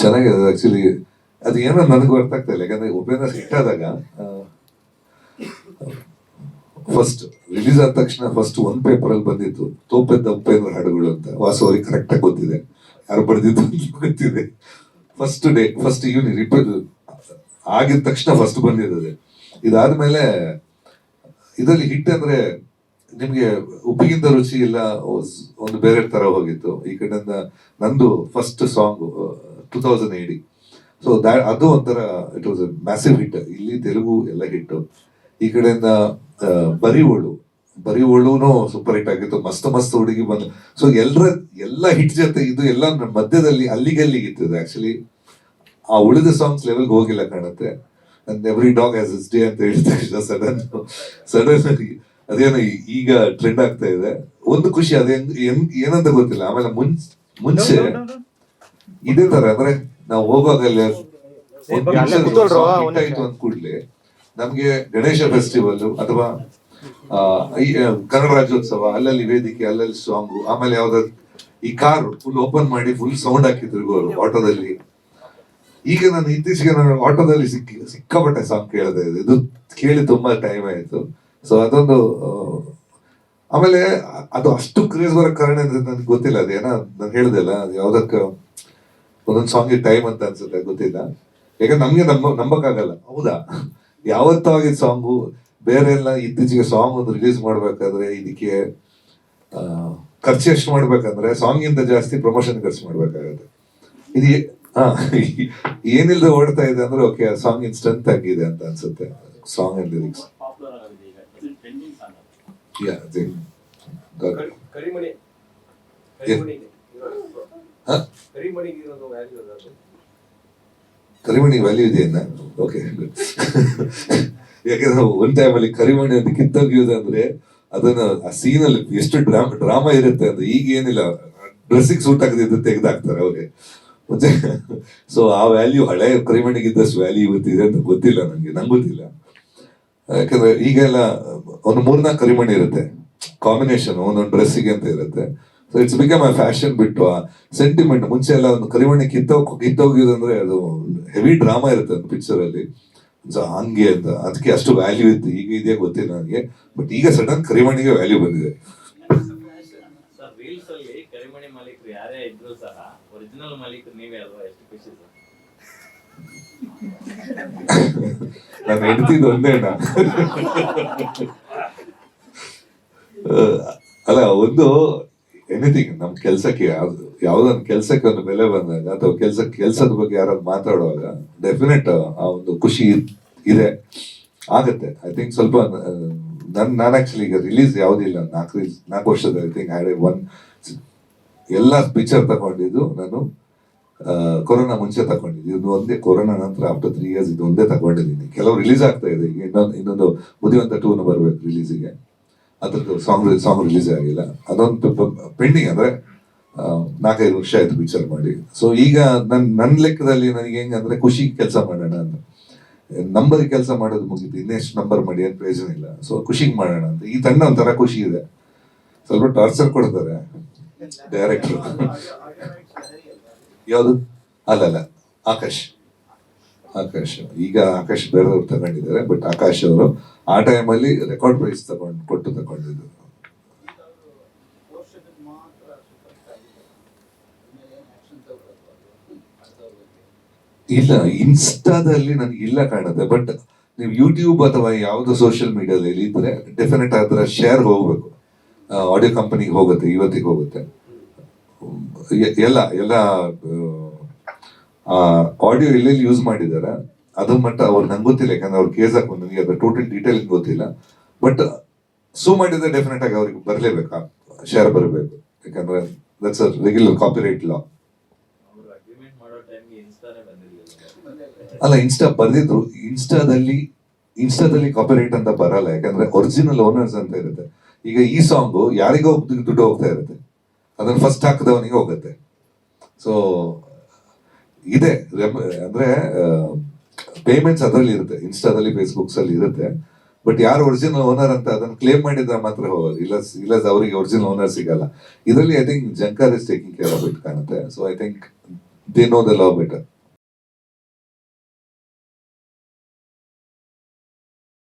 ಚೆನ್ನಾಗಿದೆ ಆಕ್ಚುಲಿ ಅದು ಏನೋ ನನಗೂ ಅರ್ಥ ಆಗ್ತಾ ಇಲ್ಲ, ಯಾಕಂದ್ರೆ ಉಪೇಂದ್ರ ಹಿಟ್ ಆದಾಗ ಫಸ್ಟ್ ರಿಲೀಸ್ ಆದ ತಕ್ಷಣ ಫಸ್ಟ್ ಒಂದು ಪೇಪರ್ ಅಲ್ಲಿ ಬಂದಿತ್ತು, ತೋಪೆದ್ದ ಉಪೇಂದ್ರ ಹಾಡುಗಳು ಅಂತ. ವಾಸು ಅವ್ರಿಗೆ ಕರೆಕ್ಟ್ ಆಗಿ ಗೊತ್ತಿದೆ. ಯಾರು ಬರೆದಿದ್ದು ಗೊತ್ತಿದೆ. First day first evening repair ಆಗಿದ ತಕ್ಷಣ ಫಸ್ಟ್ ಬಂದಿದ್ದದೆ ಇದಾದ್ಮೇಲೆ, ಇದರಲ್ಲಿ ಹಿಟ್ ಅಂದ್ರೆ ನಿಮ್ಗೆ ಉಪ್ಪಿಗಿಂತ ರುಚಿ ಇಲ್ಲ ಒಂದು ಬೇರೆ ತರ ಹೋಗಿತ್ತು. ಈ ಕಡೆಯಿಂದ ನಂದು first song two thousand eighty so that ಅದು ಒಂಥರ ಇಟ್ ವಾಸ್ ಮ್ಯಾಸಿವ್ ಹಿಟ್ ಇಲ್ಲಿ ತೆಲುಗು ಎಲ್ಲ ಹಿಟ್ಟು ಈ ಕಡೆಯಿಂದ ಬರಿ ಓಳು ಬರಿ ಓಳುನು ಸೂಪರ್ ಹಿಟ್ ಆಗಿತ್ತು. ಮಸ್ತ್ ಮಸ್ತ್ ಹುಡುಗಿ ಬಂದು ಸೊ ಎಲ್ಲರ ಎಲ್ಲ ಹಿಟ್ ಜೊತೆ ಇದು ಎಲ್ಲ ಮಧ್ಯದಲ್ಲಿ ಅಲ್ಲಿಗಲ್ಲಿಗಿತ್ತು ಇದು ಆಕ್ಚುಲಿ ಆ ಉಳಿದ ಸಾಂಗ್ಸ್ ಲೆವೆಲ್ಗೆ ಹೋಗಿಲ್ಲ ಕಾಣುತ್ತೆ. And every dog has its day ಅಂತ ಹೇಳ್ತಾ ಸಡನ್ ಸಡನ್ ಅದೇನೋ ಈಗ ಟ್ರೆಂಡ್ ಆಗ್ತಾ ಇದೆ. ಒಂದು ಖುಷಿ ಅದೇ ಏನಂತ ಗೊತ್ತಿಲ್ಲ. ಆಮೇಲೆ ಮುಂಚೆ ಮುಂಚೆ ಇದೇ ತರ ಅಂದ್ರೆ ನಾವು ಹೋಗುವಾಗಲ್ಲ ಆಯ್ತು ಅಂದ ಕೂಡ್ಲೆ ನಮ್ಗೆ ಗಣೇಶ ಫೆಸ್ಟಿವಲ್ ಅಥವಾ ಕನ್ನಡ ರಾಜ್ಯೋತ್ಸವ ಅಲ್ಲಲ್ಲಿ ವೇದಿಕೆ ಅಲ್ಲಲ್ಲಿ ಸಾಂಗ್ ಆಮೇಲೆ ಯಾವ್ದಾದ್ರು ಈ ಕಾರ್ ಫುಲ್ ಓಪನ್ ಮಾಡಿ ಫುಲ್ ಸೌಂಡ್ ಹಾಕಿದ್ರು ಅವರು ಆಟೋದಲ್ಲಿ. ಈಗ ನಾನು ಇತ್ತೀಚೆಗೆ ನಾನು ಆಟೋದಲ್ಲಿ ಸಿಕ್ಕಿ ಸಿಕ್ಕಾಪಟ್ಟೆ ಸಾಂಗ್ ಕೇಳಿದೆ ಇದು ಕೇಳಿ ತುಂಬಾ ಟೈಮ್ ಆಯ್ತು. ಸೊ ಅದೊಂದು ಆಮೇಲೆ ಅದು ಅಷ್ಟು ಕ್ರೇಜ್ ಬರೋ ಕಾರಣ ಅಂದ್ರೆ ನನ್ಗೆ ಗೊತ್ತಿಲ್ಲ. ಅದೇನ ನಾನು ಹೇಳ್ದೆ ಅಲ್ಲ ಅದು ಯಾವ್ದಕ್ಕ ಒಂದೊಂದು ಸಾಂಗ್ ಟೈಮ್ ಅಂತ ಅನ್ಸುತ್ತೆ ಗೊತ್ತಿಲ್ಲ ಯಾಕಂದ್ರೆ ನಮ್ಗೆ ನಂಬ ನಂಬಕ್ಕಾಗಲ್ಲ. ಹೌದಾ? ಯಾವತ್ತೂ ಆಗಿದ್ ಸಾಂಗು ಬೇರೆ ಎಲ್ಲ ಇತ್ತೀಚೆಗೆ ಸಾಂಗ್ ಒಂದು ರಿಲೀಸ್ ಮಾಡ್ಬೇಕಾದ್ರೆ ಇದಕ್ಕೆ ಖರ್ಚು ಎಷ್ಟು ಮಾಡ್ಬೇಕಂದ್ರೆ ಸಾಂಗ್ ಇಂದ ಜಾಸ್ತಿ ಪ್ರಮೋಷನ್ ಖರ್ಚು ಮಾಡ್ಬೇಕಾಗತ್ತೆ. ಇದು ಹಾ ಏನಿಲ್ಲದೆ ಓಡ್ತಾ ಇದೆ ಅಂದ್ರೆ ಓಕೆ ಆ ಸಾಂಗ್ ಇನ್ ಸ್ಟ್ರೆಂತ್ ಆಗಿದೆ ಅಂತ ಅನ್ಸುತ್ತೆ. ಸಾಂಗ್ ಅಂಡ್ ಲಿರಿಕ್ಸ್ ಯಾ ಕರಿ- ಕರಿಮಣಿ ಕರಿಮಣಿಗೆ ಇರೋದು. ಹಾ? ಕರಿಮಣಿಗೆ ಇರೋದು ವ್ಯಾಲ್ಯೂ ಅದು ಕರಿಮಣಿ ವ್ಯಾಲ್ಯೂ ಇದೆಯನ್ನ ಓಕೆ ಯಾಕಂದ್ರೆ ಟೈಮ್ ಅಲ್ಲಿ ಕರಿಮಣಿ ಅಂತ ಕಿತ್ತೋಗಿಯೋದಂದ್ರೆ ಅದನ್ನ ಆ ಸೀನ್ ಅಲ್ಲಿ ಎಷ್ಟು ಡ್ರಾಮ ಡ್ರಾಮಾ ಇರುತ್ತೆ ಅಂದ್ರೆ ಈಗ ಏನಿಲ್ಲ ಡ್ರೆಸ್ಸಿಗೆ ಸೂಟ್ ಆಗದಿದ್ದು ತೆಗೆದಾಕ್ತಾರೆ ಅವ್ರಿಗೆ. ಮತ್ತೆ ಸೊ ಆ ವ್ಯಾಲ್ಯೂ ಹಳೆ ಕರಿಮಣಿಗೆ ಇದ್ದಷ್ಟು ವ್ಯಾಲ್ಯೂ ಇವತ್ತಿದೆ ಅಂತ ಗೊತ್ತಿಲ್ಲ ನಂಗೆ ನಂಗೆ ಗೊತ್ತಿಲ್ಲ. ಯಾಕಂದ್ರೆ ಈಗೆಲ್ಲ ಒಂದು ಮೂರ್ನಾಲ್ಕು ಕರಿಮಣಿ ಇರುತ್ತೆ. ಕಾಂಬಿನೇಷನ್ ಒಂದೊಂದು ಡ್ರೆಸ್ಸಿಗೆ ಅಂತ ಇರುತ್ತೆ. ಸೊ ಇಟ್ಸ್ ಬಿಕಮ್ ಆ ಫ್ಯಾಷನ್ ಬಿಟ್ಟು ಆ ಸೆಂಟಿಮೆಂಟ್ ಮುಂಚೆ ಎಲ್ಲ ಒಂದು ಕರಿಮಣಿ ಕಿತ್ತೋ ಕಿತ್ತೋಗಿದಂದ್ರೆ ಅದು ಹೆವಿ ಡ್ರಾಮಾ ಇರುತ್ತೆ ಒಂದು ಪಿಕ್ಚರ್ ಅಲ್ಲಿ. ಸೊ ಹಂಗೆ ಅಂತ. ಅದಕ್ಕೆ ಅಷ್ಟು ವ್ಯಾಲ್ಯೂ ಇತ್ತು. ಈಗ ಇದೆಯಾ ಗೊತ್ತಿಲ್ಲ ನನಗೆ. ಬಟ್ ಈಗ ಸಡನ್ ಕರಿಮಣಿಗೆ ವ್ಯಾಲ್ಯೂ ಬಂದಿದೆ. ನಾನು ಹೆಂಡತಿದ್ದು ಒಂದೇ ಅಣ್ಣ. ಅಲ್ಲ ಒಂದು ಎನಿಥಿಂಗ್ ನಮ್ಮ ಕೆಲಸಕ್ಕೆ ಯಾವ್ದು ಯಾವ್ದೊಂದು ಕೆಲ್ಸಕ್ಕೆ ಒಂದು ಬೆಲೆ ಬಂದಾಗ ಅಥವಾ ಕೆಲ್ಸ ಕೆಲ್ಸದ ಬಗ್ಗೆ ಯಾರಾದ್ರು ಮಾತಾಡುವಾಗ ಡೆಫಿನೆಟ್ ಆ ಒಂದು ಖುಷಿ ಇದೆ ಆಗತ್ತೆ. ಐ ಥಿಂಕ್ ಸ್ವಲ್ಪ ಆ, ನನ್ ಆಕ್ಚುಲಿ ಈಗ ರಿಲೀಸ್ ಯಾವುದಿಲ್ಲ ನಾಲ್ಕು ನಾಲ್ಕು ವರ್ಷದ ಐ ಥಿಂಕ್ ಹ್ಯಾಡ್ ಒನ್ ಎಲ್ಲ ಪಿಕ್ಚರ್ ತಗೊಂಡಿದ್ದು ನಾನು ಕೊರೋನಾ ಮುಂಚೆ ತಗೊಂಡಿದ್ದು. ಇದು ಒಂದೇ ಕೊರೋನಾ ನಂತರ ಆಫ್ಟರ್ ತ್ರೀ ಇಯರ್ಸ್ ಇದು ಒಂದೇ ತಗೊಂಡಿದ್ದೀನಿ. ಕೆಲವು ರಿಲೀಸ್ ಆಗ್ತಾ ಇದೆ. ಇನ್ನೊಂದು ಇನ್ನೊಂದು ಬುದ್ಧಿವಂತ ಟೂನು ಬರಬೇಕು ರಿಲೀಸಿಗೆ ಅದ್ರದ್ದು ಸಾಂಗ್ ಸಾಂಗ್ ರಿಲೀಸ್ ಆಗಿಲ್ಲ. ಅದೊಂದು ಪೆಂಡಿಂಗ್ ಅಂದರೆ ನಾಲ್ಕೈದು ವರ್ಷ ಆಯ್ತು ಪಿಕ್ಚರ್ ಮಾಡಿ. ಸೊ ಈಗ ನನ್ನ ನನ್ನ ಲೆಕ್ಕದಲ್ಲಿ ನನಗೆ ಹೆಂಗಂದ್ರೆ ಖುಷಿ ಕೆಲಸ ಮಾಡೋಣ ಅಂತ. ನಂಬರ್ ಕೆಲಸ ಮಾಡೋದು ಮುಗಿತು. ಇನ್ನೆಷ್ಟು ನಂಬರ್ ಮಾಡಿ ಏನು ಪ್ರಯೋಜನ ಇಲ್ಲ. ಸೊ ಖುಷಿಗೆ ಮಾಡೋಣ ಅಂತ. ಈ ತಂಡ ಒಂಥರ ಖುಷಿ ಇದೆ. ಸ್ವಲ್ಪ ಟಾರ್ಚರ್ ಕೊಡ್ತಾರೆ ಡೈರೆಕ್ಟ್ರು ಯಾವುದು? ಅಲ್ಲಲ್ಲ. ಆಕಾಶ್. ಆಕಾಶ್. ಈಗ ಆಕಾಶ್ ಬೇರೆಯವ್ರು ತಗೊಂಡಿದ್ದಾರೆ ಬಟ್ ಆಕಾಶ್ ಅವರು ಆ ಟೈಮಲ್ಲಿ ರೆಕಾರ್ಡ್ ಪ್ರೈಸ್ ತಗೊಂಡು, ಕೊಟ್ಟು ತಗೊಂಡಿದ್ರು ಇಲ್ಲ ಇನ್ಸ್ಟಾದಲ್ಲಿ ನನಗೆ ಇಲ್ಲ ಕಾಣುತ್ತೆ ಬಟ್ ನೀವು ಯೂಟ್ಯೂಬ್ ಅಥವಾ ಯಾವುದೋ ಸೋಷಿಯಲ್ ಮೀಡಿಯಾದಲ್ಲಿ ಇದ್ರೆ ಡೆಫಿನೆಟ್ ಅದರ ಶೇರ್ ಹೋಗ್ಬೇಕು. ಆಡಿಯೋ ಕಂಪನಿಗೆ ಹೋಗುತ್ತೆ, ಇವತ್ತಿಗೆ ಹೋಗುತ್ತೆ. ಎಲ್ಲ ಎಲ್ಲ ಆಡಿಯೋ ಎಲ್ಲೆಲ್ಲಿ ಯೂಸ್ ಮಾಡಿದ್ದಾರೆ ಅದು ಮಟ್ಟ ಅವ್ರು ನಂಗೆ ಗೊತ್ತಿಲ್ಲ ಯಾಕಂದ್ರೆ ಅವ್ರು ಕೇಸ್ ಹಾಕೊಂಡು ನನಗೆ ಅದ್ರ ಟೋಟಲ್ ಡೀಟೇಲ್ ಗೊತ್ತಿಲ್ಲ. ಬಟ್ ಸೂ ಮಾಡಿದ್ರೆ ಡೆಫಿನೆಟ್ ಆಗಿ ಅವ್ರಿಗೆ ಬರಲೇಬೇಕು? ಶೇರ್ ಬರಬೇಕು. ಯಾಕಂದ್ರೆ that's a regular copyright law ಅಲ್ಲ ಇನ್ಸ್ಟಾ ಬರ್ದಿದ್ರು. ಇನ್ಸ್ಟಾದಲ್ಲಿ ಇನ್ಸ್ಟಾದಲ್ಲಿ ಕಾಪಿರೈಟ್ ಅಂತ ಬರಲ್ಲ. ಯಾಕಂದ್ರೆ ಒರಿಜಿನಲ್ ಓನರ್ಸ್ ಅಂತ ಇರುತ್ತೆ. ಈಗ ಈ ಸಾಂಗು ಯಾರಿಗೋ ದುಡ್ಡು ಹೋಗ್ತಾ ಇರುತ್ತೆ. ಅದನ್ನ ಫಸ್ಟ್ ಹಾಕಿದವನಿಗೆ ಹೋಗುತ್ತೆ. ಸೊ ಇದೆ. ಅಂದ್ರೆ ಪೇಮೆಂಟ್ಸ್ ಅದರಲ್ಲಿ ಇರುತ್ತೆ. ಇನ್ಸ್ಟಾದಲ್ಲಿ ಫೇಸ್ಬುಕ್ಸ್ ಅಲ್ಲಿ ಇರುತ್ತೆ. ಬಟ್ ಯಾರು ಒರಿಜಿನಲ್ ಓನರ್ ಅಂತ ಅದನ್ನ ಕ್ಲೇಮ್ ಮಾಡಿದ್ರೆ ಮಾತ್ರ ಇಲ್ಲ ಇಲ್ಲ ಅವರಿಗೆ ಒರಿಜಿನಲ್ ಓನರ್ ಸಿಗಲ್ಲ. ಇದರಲ್ಲಿ I think Jhankar is taking care of it ಕಾಣುತ್ತೆ. So I think they know the love better